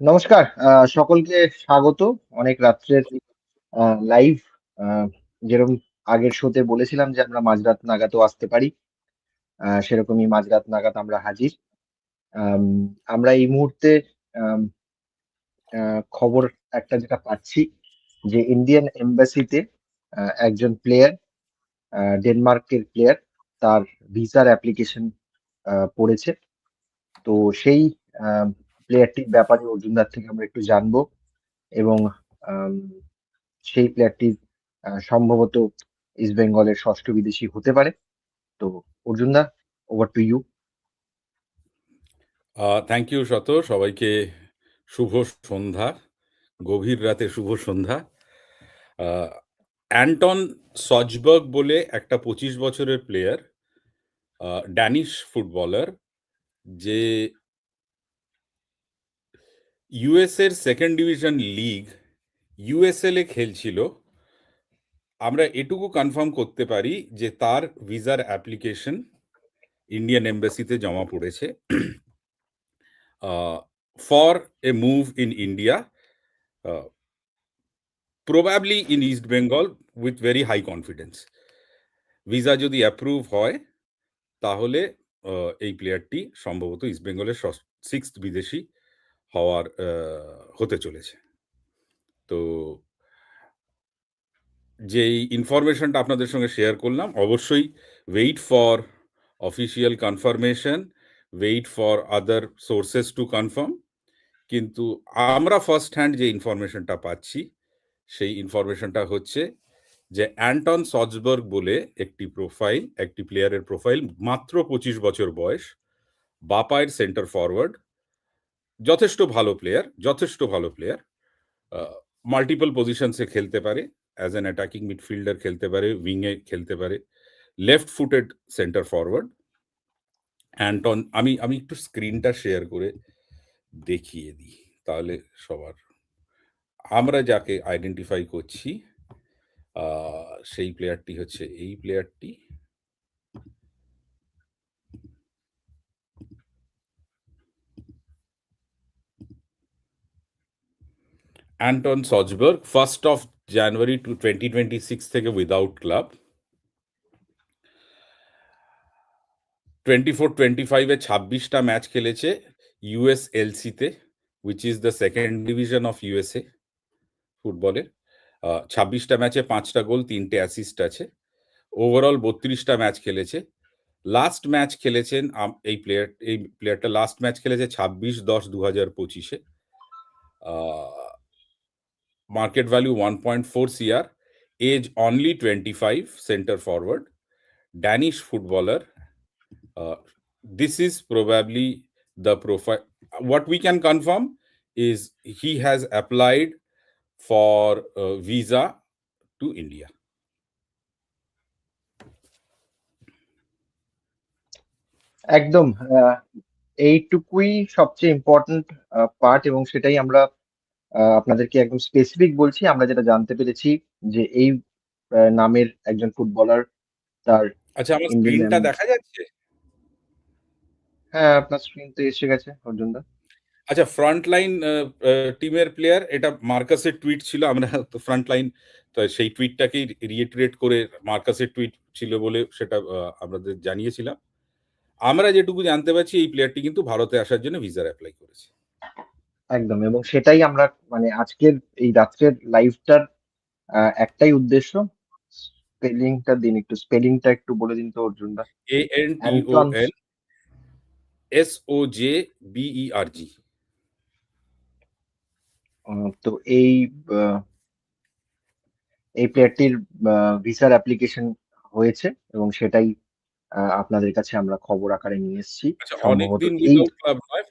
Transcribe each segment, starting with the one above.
নমস্কার সকলকে স্বাগত। অনেক রাত্রের লাইভ যেরকম আগের শোতে বলেছিলাম যে আমরা মাঝরাত নাগাদও আসতে পারি। সেরকমই মাঝরাত নাগাদ আমরা হাজির। আমরা এই মুহূর্তে খবর একটা যেটা পাচ্ছি যে ইন্ডিয়ান এম্বাসিতে একজন প্লেয়ার ডেনমার্কের প্লেয়ার তার ভিসার অ্যাপ্লিকেশন পড়েছে। তো সেই প্লেয়ারটির ব্যাপারে অর্জুনদার থেকে আমরা একটু জানব এবং সেই প্লেয়ারটি সম্ভবত ইস্ট বেঙ্গলের ষষ্ঠ বিদেশি হতে পারে। তো অর্জুনদা over to you thank you শত। সবাইকে শুভ সন্ধ্যা। গভীর রাতে শুভ সন্ধ্যা। অ্যান্টন সজবার্গ বলে একটা পঁচিশ বছরের প্লেয়ার ড্যানিশ ফুটবলার যে ইউএস এর সেকেন্ড ডিভিশন লিগ ইউএসএল খেলছিল। আমরা এটুকু কনফার্ম করতে পারি যে তার ভিসার অ্যাপ্লিকেশন ইন্ডিয়ান এম্বাসিতে জমা পড়েছে। For a move in India probably in East Bengal with very high confidence visa যদি অ্যাপ্রুভ হয়, তাহলে এই প্লেয়ারটি সম্ভবত ইস্ট বেঙ্গলের সিক্স বিদেশি হওয়ার হতে চলেছে। তো যেই ইনফরমেশনটা আপনাদের সঙ্গে শেয়ার করলাম, অবশ্যই wait for official confirmation wait for other sources to confirm কিন্তু আমরা ফার্স্ট হ্যান্ড যে ইনফরমেশনটা পাচ্ছি, সেই ইনফরমেশনটা হচ্ছে যে অ্যান্টন সজবার্গ বলে একটি প্রোফাইল একটি প্লেয়ারের প্রোফাইল মাত্র পঁচিশ বছর বয়স বাপায়ের সেন্টার ফরওয়ার্ড যথেষ্ট ভালো প্লেয়ার যথেষ্ট ভালো প্লেয়ার মাল্টিপল পজিশনসে খেলতে পারে অ্যাজ অ্যান অ্যাটাকিং মিডফিল্ডার খেলতে পারে উইংয়ে খেলতে পারে left footed centre forward Anton আমি আমি একটু স্ক্রিনটা শেয়ার করে দেখিয়ে দিই, তাহলে সবার, আমরা যাকে আইডেন্টিফাই করছি সেই প্লেয়ারটি হচ্ছে, এই প্লেয়ারটি Anton Sjoberg first of January two twenty twenty six থেকে without club twenty four twenty ফাইভে ছাব্বিশটা ম্যাচ খেলেছে US এলসিতে which is the second division of USA ফুটবলের ছাব্বিশটা ম্যাচে পাঁচটা গোল, তিনটে অ্যাসিস্ট আছে। ওভারঅল বত্রিশটা ম্যাচ খেলেছে। লাস্ট ম্যাচ খেলেছেন এই প্লেয়ার এই প্লেয়ারটা লাস্ট ম্যাচ খেলেছে ছাব্বিশ দশ দু হাজার পঁচিশে। Market value one point four CR age only twenty five centre forward Danish footballer this is probably the profile what we can confirm is he has applied for a visa to india একদম আহ, এইটুকুই সবচেয়ে important part এবং সেটাই আমরা আহ, আপনাদেরকে একদম specific বলছি আমরা যেটা জানতে পেরেছি যে এই নামের একজন ফুটবলার তার আচ্ছা আমার স্ক্রিনটা দেখা যাচ্ছে? হ্যাঁ আপনার স্ক্রিন তো এসে গেছে অর্জুনদা। আচ্ছা ফ্রন্ট লাইন টিমের প্লেয়ার এটা মার্কাসের টুইট ছিল আমরা তো ফ্রন্ট লাইন তো সেই টুইটটাকেই রিয়েটরেট করে মার্কাসের টুইট ছিল বলে সেটা আমাদের জানিয়েছিলাম। আমরা যেটুকু জানতে পারছি এই প্লেয়ারটি কিন্তু ভারতে আসার জন্য ভিসার অ্যাপ্লাই করেছে। একদম এবং সেটাই আমরা মানে আজকের এই রাত্রের লাইভটার একটাই উদ্দেশ্য। স্পেলিংটা দিন একটু স্পেলিংটা একটু বলে দিন তো অর্জুনদা। A N T O N S O J B E R G এই এই প্লেয়ারটির ভিসার অ্যাপ্লিকেশন হয়েছে এবং সেটাই আপনাদের কাছে আমরা খবর আকারে নিয়ে এসেছি। আচ্ছা অনেকদিন ক্লাব নয়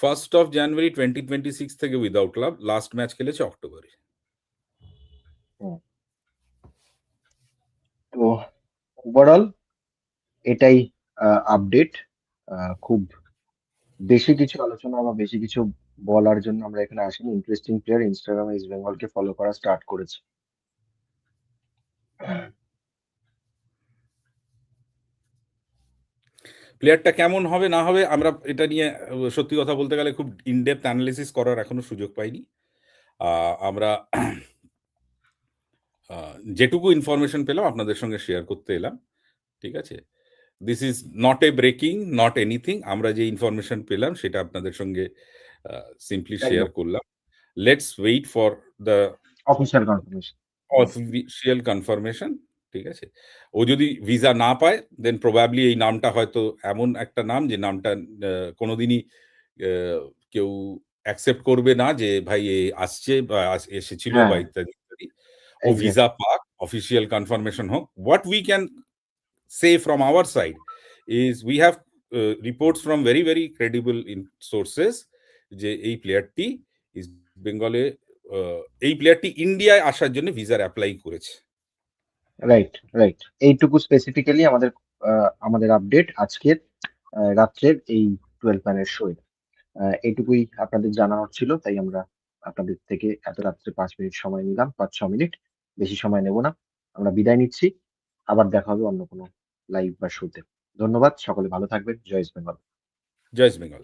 first of January twenty twenty six থেকে উইদাউট ক্লাব লাস্ট ম্যাচ খেলেছে অক্টোবরে। তো ওভারঅল এটাই আপডেট খুব বেশি কিছু আলোচনা বা বেশি কিছু বলার জন্য আমরা এখানে আসিনি। ইন্টারেস্টিং প্লেয়ার ইনস্টাগ্রামে ইস্ট বেঙ্গলকে ফলো করা স্টার্ট করেছে। প্লেয়ারটা কেমন হবে না হবে আমরা এটা নিয়ে সত্যি কথা বলতে গেলে খুব ইন ডেপথ অ্যানালিসিস করার এখনও সুযোগ পাইনি। আমরা যেটুকু ইনফরমেশন পেলাম আপনাদের সঙ্গে শেয়ার করতে এলাম। ঠিক আছে? This is not a breaking, not anything. আমরা যে ইনফরমেশন পেলাম সেটা আপনাদের সঙ্গে সিম্পলি শেয়ার করলাম। Let's wait for the official confirmation. Official confirmation. ঠিক আছে? ও যদি ভিসা না পায় দেন প্রবাবলি এই নামটা হয়তো এমন একটা নাম যে নামটা কোনোদিনই কেউ অ্যাকসেপ্ট করবে না যে ভাই এ আসছে বা এসেছিল বা হ্যাঁ। ইত্যাদি, ইত্যাদি। ও ভিসা পাক, অফিসিয়াল কনফার্মেশন হোক। What we can say from our side is we have reports from very very credible in sources যে এই প্লেয়ারটি ইস্ট বেঙ্গলে এই প্লেয়ারটি ইন্ডিয়ায় আসার জন্য ভিসার অ্যাপ্লাই করেছে রাইট, রাইট। এইটুকু স্পেসিফিক্যালি আমাদের আমাদের আপডেট আজকের রাত্রের এই 12 ম্যানের শোয়ে। এইটুকুই আপনাদের জানানোর ছিল। তাই আমরা আপনাদের থেকে এত রাত্রে পাঁচ মিনিট সময় নিলাম। ৫-৬ মিনিট। বেশি সময় নেব না। আমরা বিদায় নিচ্ছি। আবার দেখা হবে অন্য কোনো লাইভ বা শোতে। ধন্যবাদ। সকলে ভালো থাকবেন। জয় ইস্ট বেঙ্গল। জয় ইস্ট বেঙ্গল